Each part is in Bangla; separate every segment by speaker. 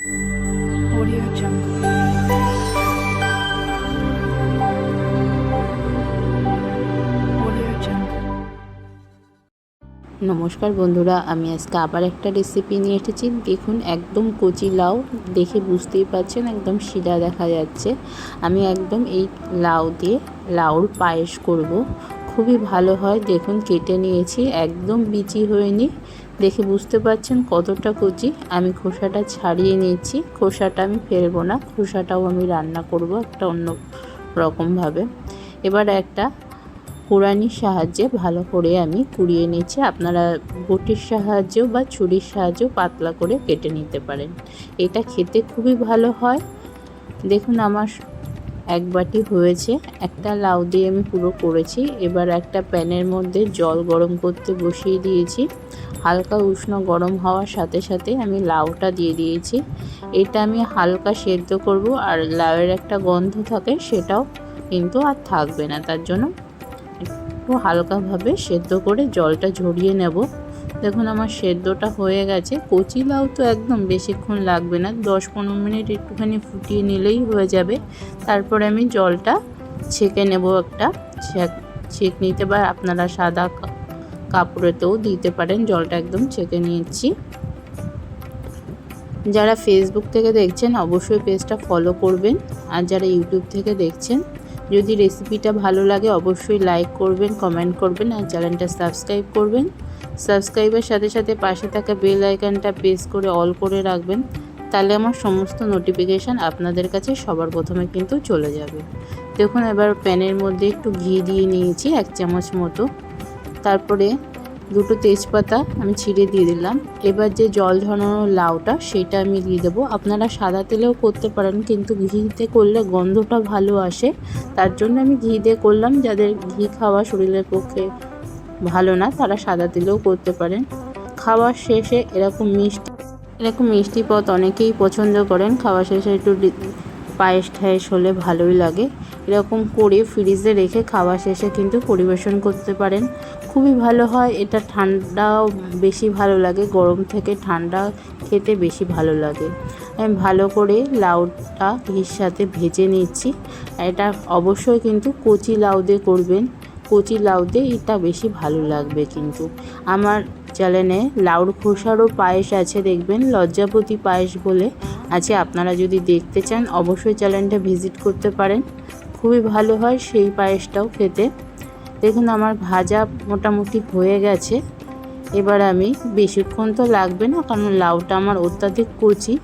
Speaker 1: Audio Jungle.
Speaker 2: নমস্কার বন্ধুরা, আমি আজকে আবার একটা রেসিপি নিয়ে এসেছি। দেখুন, একদম কচি লাউ, দেখে বুঝতেই পারছেন, একদম শিরা দেখা যাচ্ছে। আমি একদম এই লাউ দিয়ে লাউর পায়েস করব। খুবই ভালো হয়। দেখুন, কেটে নিয়েছি, একদম বিচি হয়নি। দেখে বুঝতে পারছেন কতটা কচি। আমি খোসাটা ছাড়িয়ে নিয়েছি খোসাটা আমি ফেলব না। খোসাটাও আমি রান্না করব একটা অন্য রকমভাবে। এবার একটা কুড়ানির সাহায্যে ভালো করে আমি কুড়িয়ে নিচ্ছি। আপনারা বটির সাহায্যেও বা ছুরির সাহায্যেও পাতলা করে কেটে নিতে পারেন। এটা খেতে খুবই ভালো হয়। দেখুন, আমার এক বাটি হয়েছে, একটা লাউ দিয়ে আমি পুরো করেছি। এবার একটা প্যানের মধ্যে জল গরম করতে বসিয়ে দিয়েছি। হালকা উষ্ণ গরম হওয়ার সাথে সাথে আমি লাউটা দিয়ে দিয়েছি। এটা আমি হালকা সেদ্ধ করব আর লাউয়ের একটা গন্ধ থাকে সেটাও কিন্তু আর থাকবে না। তার জন্য একটু হালকাভাবে সেদ্ধ করে জলটা ঝরিয়ে নেব। দেখুন আমার সেদ্ধটা হয়ে গেছে। কচি লাউ তো একদম বেশিক্ষণ লাগবে না, দশ পনেরো মিনিট একটুখানি ফুটিয়ে নিলেই হয়ে যাবে। তারপরে আমি জলটা ছেঁকে নেব একটা, ছেঁক- নিতে বা আপনারা সাদা কাপড়েতেও দিতে পারেন, জলটা একদম ছেঁকে নিয়েছি। যারা ফেসবুক থেকে দেখছেন, অবশ্যই পেজটা ফলো করবেন। আর যারা ইউটিউব থেকে দেখছেন, যদি রেসিপিটা ভালো লাগে, অবশ্যই লাইক করবেন কমেন্ট করবেন, আর চ্যানেলটা সাবস্ক্রাইব করবেন। সাবস্ক্রাইবের সাথে সাথে পাশে থাকা বেল আইকনটা প্রেস করে অল করে রাখবেন, তাহলে আমার সমস্ত নোটিফিকেশান আপনাদের কাছে সবার প্রথমে কিন্তু চলে যাবে। দেখুন, এবার প্যানের মধ্যে একটু ঘি দিয়ে নিয়েছি, এক চামচ মতো। তারপরে দুটো তেজপাতা আমি ছিঁড়ে দিয়ে দিলাম। এবার যে জল ঝরানো লাউটা, সেটা আমি দিয়ে দেবো। আপনারা সাদা তেলেও করতে পারেন, কিন্তু ঘিতে করলে গন্ধটা ভালো আসে। তার জন্য আমি ঘি দিয়ে করলাম, যাদের ঘি খাওয়া শরীরের পক্ষে ভালো না, তারা সাদা তেলেও করতে পারেন। খাওয়ার শেষে এরকম মিষ্টি এরকম মিষ্টি পথ অনেকেই পছন্দ করেন। খাওয়া শেষে একটু পায়েস ঠায়েস হলে ভালোই লাগে। এরকম করে ফ্রিজে রেখে খাওয়া শেষে কিন্তু পরিবেশন করতে পারেন। খুবই ভালো হয়, এটা ঠান্ডাও বেশি ভালো লাগে, গরম থেকে ঠান্ডা খেতে বেশি ভালো লাগে। আমি ভালো করে লাউটা ঘির সাথে ভেজে নিচ্ছি। এটা অবশ্যই কিন্তু কচি লাউ দিয়ে করবেন। কচি লাউ দিয়ে এটা বেশি ভালো লাগবে কিন্তু। আমার চ্যানেলে লাউর খোসারও পায়েস আছে, দেখবেন? লজ্জাপতি পায়েস বলে আছে। আপনারা যদি দেখতে চান, অবশ্যই চ্যানেলটা ভিজিট করতে পারেন। খুবই ভালো হয় সেই পায়েসটাও খেতে। দেখুন, আমার ভাজা মোটামুটি হয়ে গেছে। এবার আমি বেশিক্ষণ তো লাগবে না, কারণ লাউটা আমার অত্যাধিক কচি,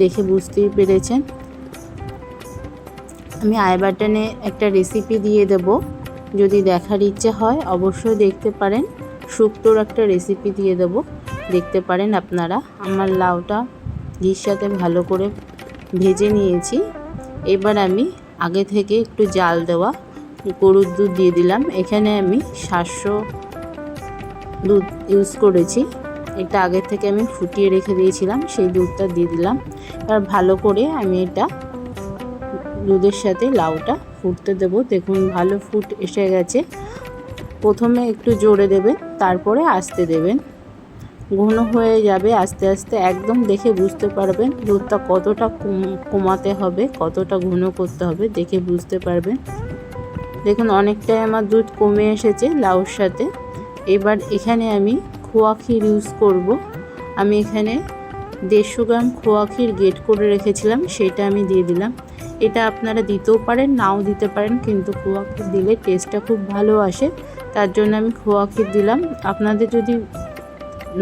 Speaker 2: দেখে বুঝতেই পেরেছেন। আমি আই বাটনে একটা রেসিপি দিয়ে দেব। যদি দেখার ইচ্ছে হয়, অবশ্যই দেখতে পারেন। শুক্তোর একটা রেসিপি দিয়ে দেব। দেখতে পারেন আপনারা, আমার লাউটা ঘির সাথে ভালো করে ভেজে নিয়েছি। এবার আমি আগে থেকে একটু জাল দেওয়া গরুর দুধ দিয়ে দিলাম। এখানে আমি সাতশো দুধ ইউজ করেছি। এটা আগে থেকে আমি ফুটিয়ে রেখে দিয়েছিলাম, সেই দুধটা দিয়ে দিলাম। এবার ভালো করে আমি এটা দুধের সাথে লাউটা ফুটতে দেবো। দেখুন, ভালো ফুট এসে গেছে। প্রথমে একটু জোরে দেবেন, তারপরে আস্তে দেবেন। ঘন হয়ে যাবে, আস্তে আস্তে একদম দেখে বুঝতে পারবেন দুধটা কতটা কমাতে হবে, কতটা ঘন করতে হবে, দেখে বুঝতে পারবেন। দেখুন, অনেকটাই আমার দুধ কমে এসেছে লাউর সাথে। এবার এখানে আমি খোয়া ক্ষীর ইউজ করব। আমি এখানে দেড়শো গ্রাম খোয়া ক্ষীর গেট করে রেখেছিলাম, সেটা আমি দিয়ে দিলাম। এটা আপনারা দিতেও পারেন, নাও দিতে পারেন, কিন্তু খোয়া ক্ষীর দিলে টেস্টটা খুব ভালো আসে। তার জন্য আমি খোয়া ক্ষীর দিলাম। আপনাদের যদি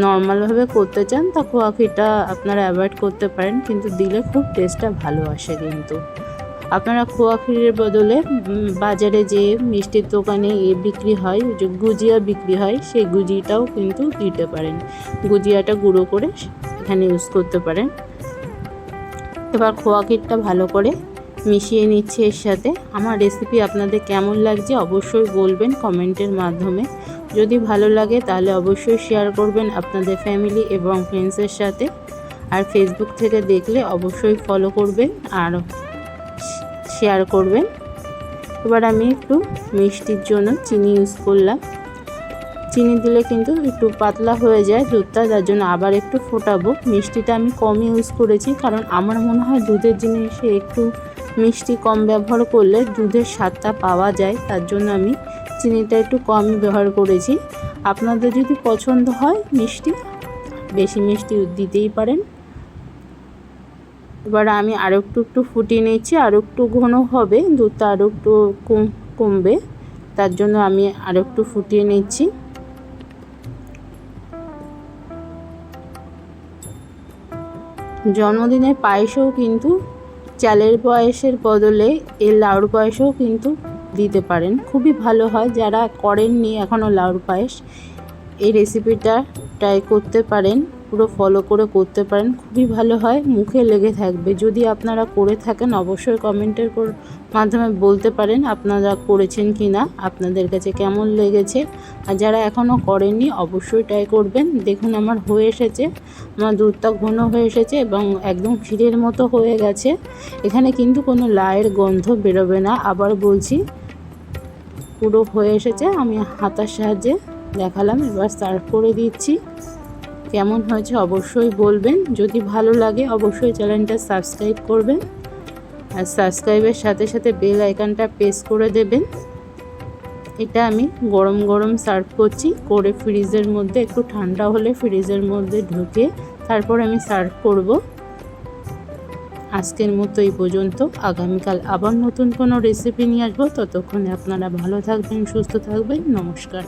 Speaker 2: নর্মালভাবে করতে চান, তা খোয়া ক্ষীরটা আপনারা অ্যাভয়েড করতে পারেন, কিন্তু দিলে খুব টেস্টটা ভালো আসে কিন্তু। আপনারা খোয়া ক্ষীরের বদলে বাজারে যে মিষ্টির দোকানে এ বিক্রি হয়, যে গুজিয়া বিক্রি হয়, সেই গুজিটাও কিন্তু দিতে পারেন। গুজিয়াটা গুঁড়ো করে এখানে ইউজ করতে পারেন। এবার খোয়া ক্ষীরটা ভালো করে মিশিয়ে নিচ্ছি এর সাথে। আমার রেসিপি আপনাদের কেমন লাগছে অবশ্যই বলবেন কমেন্টের মাধ্যমে। যদি ভালো লাগে তাহলে অবশ্যই শেয়ার করবেন আপনাদের ফ্যামিলি এবং ফ্রেন্ডসের সাথে। আর ফেসবুক থেকে দেখলে অবশ্যই ফলো করবেন আর শেয়ার করবেন। এবার আমি একটু মিষ্টির জন্য চিনি ইউজ করলাম। চিনি দিলে কিন্তু একটু পাতলা হয়ে যায় দুধটা, যার জন্য আবার একটু ফোটাবো। মিষ্টিটা আমি কম ইউজ করেছি, কারণ আমার মনে হয় দুধের জিনিসে একটু মিষ্টি কম ব্যবহার করলে দুধের স্বাদটা পাওয়া যায়, তার জন্য আমি চিনিটা একটু কমই ব্যবহার করেছি। আপনাদের যদি পছন্দ হয় মিষ্টি, বেশি মিষ্টি দিতেই পারেন। এবার আমি আরও একটু একটু ফুটিয়ে নিচ্ছি আরও একটু ঘন হবে, দুধটা আরও একটু কম- কমবে, তার জন্য আমি আরও একটু ফুটিয়ে নিচ্ছি। জন্মদিনের পায়েসেও কিন্তু চালের বয়সের বদলে এর লাউর পায়েসও কিন্তু দিতে পারেন। খুবই ভালো হয় যারা করেননি এখনও লাউর পায়েস। এই রেসিপিটা ট্রাই করতে পারেন। পুরো ফলো করে করতে পারেন, খুবই ভালো হয়, মুখে লেগে থাকবে। যদি আপনারা করে থাকেন, অবশ্যই কমেন্টের মাধ্যমে বলতে পারেন আপনারা করেছেন কি না আপনাদের কাছে কেমন লেগেছে। আর যারা এখনও করেননি, অবশ্যই ট্রাই করবেন। দেখুন, আমার হয়ে এসেছে, আমার দুধটা ঘন হয়ে এসেছে এবং একদম ক্ষীরের মতো হয়ে গেছে। এখানে কিন্তু কোনো লায়ের গন্ধ বেরোবে না। আবার বলছি, পুরো হয়ে এসেছে, আমি হাতার সাহায্যে দেখালাম, এবার সার্ভ করে দিচ্ছি। কেমন হয়েছে অবশ্যই বলবেন। যদি ভালো লাগে, অবশ্যই চ্যানেলটা সাবস্ক্রাইব করবেন। আর সাবস্ক্রাইবের সাথে সাথে বেল আইকনটা প্রেস করে দেবেন। এটা আমি গরম গরম সার্ভ করছি, করে ফ্রিজের মধ্যে, একটু ঠান্ডা হলে ফ্রিজের মধ্যে ঢুকে তারপর আমি সার্ভ করব। আজকের মতো এই পর্যন্ত। আগামীকাল আবার নতুন কোনো রেসিপি নিয়ে আসব। ততক্ষণে আপনারা ভালো থাকবেন, সুস্থ থাকবেন। নমস্কার।